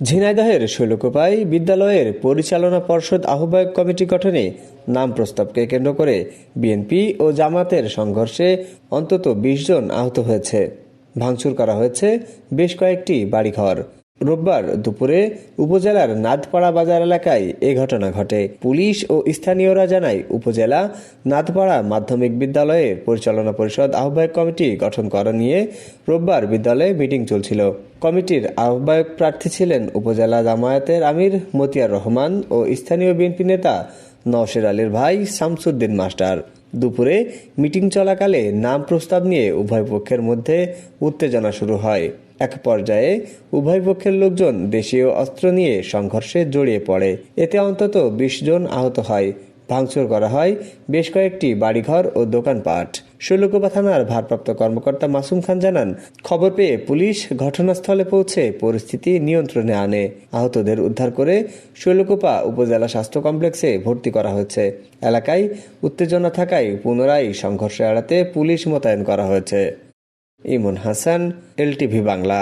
ঝিনাইদহের শৈলকোপায় বিদ্যালয়ের পরিচালনা পর্ষদ আহ্বায়ক কমিটি গঠনে নাম প্রস্তাবকে কেন্দ্র করে বিএনপি ও জামাতের সংঘর্ষে অন্তত বিশ জন আহত হয়েছে। ভাঙচুর করা হয়েছে বেশ কয়েকটি বাড়িঘর। রোববার দুপুরে উপজেলার নাদপাড়া বাজার এলাকায় এ ঘটনা ঘটে। পুলিশ ও স্থানীয়রা জানায়, উপজেলা নাদপাড়া মাধ্যমিক বিদ্যালয়ে পরিচালনা পরিষদ আহ্বায়ক কমিটি গঠন করা নিয়ে রোববার বিদ্যালয়ে মিটিং চলছিল। কমিটির আহ্বায়ক প্রার্থী ছিলেন উপজেলা জামায়াতের আমির মতিয়ার রহমান ও স্থানীয় বিএনপি নেতা নওশের আলীর ভাই শামসুদ্দিন মাস্টার। দুপুরে মিটিং চলাকালে নাম প্রস্তাব নিয়ে উভয় পক্ষের মধ্যে উত্তেজনা শুরু হয়। এক পর্যায়ে উভয় পক্ষের লোকজন দেশীয় অস্ত্র নিয়ে সংঘর্ষে জড়িয়ে পড়ে। এতে অন্তত বিশ জন আহত হয়। ভাঙচুর করা হয় বেশ কয়েকটি বাড়িঘর ও দোকানপাট। শৈলকুপা থানার ভারপ্রাপ্ত কর্মকর্তা মাসুম খান জানান, খবর পেয়ে পুলিশ ঘটনাস্থলে পৌঁছে পরিস্থিতি নিয়ন্ত্রণে আনে। আহতদের উদ্ধার করে শৈলকুপা উপজেলা স্বাস্থ্য কমপ্লেক্সে ভর্তি করা হয়েছে। এলাকায় উত্তেজনা থাকায় পুনরায় সংঘর্ষ এড়াতে পুলিশ মোতায়েন করা হয়েছে। ইমন হাসান এলটিভি বাংলা।